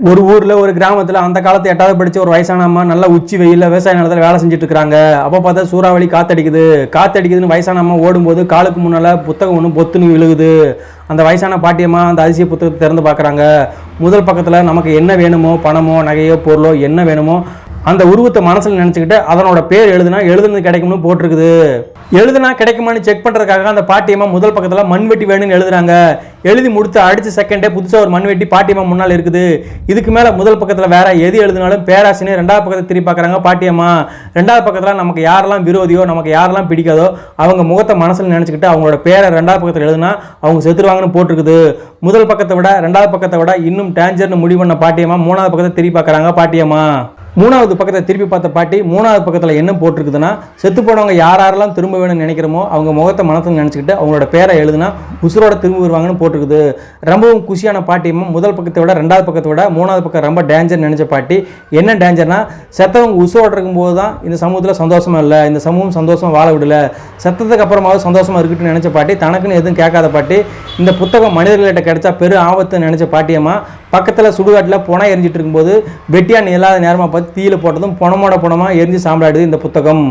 ஒரு ஊரில் ஒரு கிராமத்தில் அந்த காலத்து எட்டாவது படித்த ஒரு வயசான அம்மா நல்லா உச்சி வெயிலில் விவசாய நிலத்தில் வேலை செஞ்சுட்டு இருக்காங்க அப்போ பார்த்தா சூறாவளி காத்தடிக்குது. காத்தடிக்குதுன்னு வயசான அம்மா ஓடும்போது காலுக்கு முன்னால் புத்தகம் ஒன்று பொத்துன்னு விழுகுது. அந்த வயசான பாட்டியம்மா அந்த அதிசய புத்தகத்தை திறந்து பார்க்குறாங்க. முதல் பக்கத்தில் நமக்கு என்ன வேணுமோ பணமோ நகையோ பொருளோ என்ன வேணுமோ அந்த உருவத்தை மனசில் நினச்சிக்கிட்டு அதனோட பேர் எழுதுனா எழுதுனது கிடைக்கும்னு போட்டிருக்குது. எழுதுனா கிடைக்குமான்னு செக் பண்ணுறதுக்காக அந்த பாட்டியம்மா முதல் பக்கத்தில் மண்வெட்டி வேணும்னு எழுதுறாங்க. எழுதி முடித்து அடுத்த செகண்டே புதுசாக ஒரு மண்வெட்டி பாட்டியம்மா முன்னால் இருக்குது. இதுக்கு மேலே முதல் பக்கத்தில் வேற எது எழுதினாலும் பேராசினே ரெண்டாவது பக்கத்தை திரும்பி பார்க்குறாங்க பாட்டியம்மா. ரெண்டாவது பக்கத்தில் நமக்கு யாரெல்லாம் விரோதியோ நமக்கு யாரெல்லாம் பிடிக்காதோ அவங்க முகத்தை மனசில் நினச்சிக்கிட்டு அவங்களோட பேரை ரெண்டாவது பக்கத்தில் எழுதுனா அவங்க செத்துருவாங்கன்னு போட்டிருக்குது. முதல் பக்கத்தை விட ரெண்டாவது பக்கத்தை விட இன்னும் டேஞ்சர்னு முடிவு பண்ண பாட்டியம்மா மூணாவது பக்கத்தை திரும்பி பார்க்குறாங்க பாட்டியம்மா. மூணாவது பக்கத்தை திருப்பி பார்த்த பாட்டி மூணாவது பக்கத்தில் என்ன போட்டிருக்குதுன்னா செத்து போனவங்க யார் யாரெல்லாம் திரும்ப வேணும்னு நினைக்கிறோமோ அவங்க முகத்தை மனசில் நினச்சிக்கிட்டு அவங்களோட பேரை எழுதுனா உசுரோட திரும்ப வருவாங்கன்னு போட்டிருக்குது. ரொம்பவும் குஷியான பாட்டியம்மா முதல் பக்கத்தை விட ரெண்டாவது பக்கத்தை விட மூணாவது பக்கம் ரொம்ப டேஞ்சர் நினச்ச பாட்டி. என்ன டேஞ்சர்னா செத்தவங்க உசுரோட இருக்கும்போது தான் இந்த சமூகத்தில் சந்தோஷமாக இல்லை இந்த சமூகம் சந்தோஷமாக வாழ விடல செத்ததுக்கு அப்புறமாவது சந்தோஷமாக இருக்கட்டும்னு நினச்ச பாட்டி தனக்குன்னு எதுவும் கேட்காத பாட்டி இந்த புத்தகம் மனிதர்கள்ட்ட கிடைச்சா பெரும் ஆபத்துன்னு நினச்ச பாட்டியம்மா பக்கத்தில் சுடுகாட்டில் புனை எரிஞ்சிட்டு இருக்கும்போது வெட்டியான் இல்லாத நேரமாக பார்த்து தீயில போட்டதும் புணமோட புணமாக எரிஞ்சு சாம்பலாடுது இந்த புத்தகம்.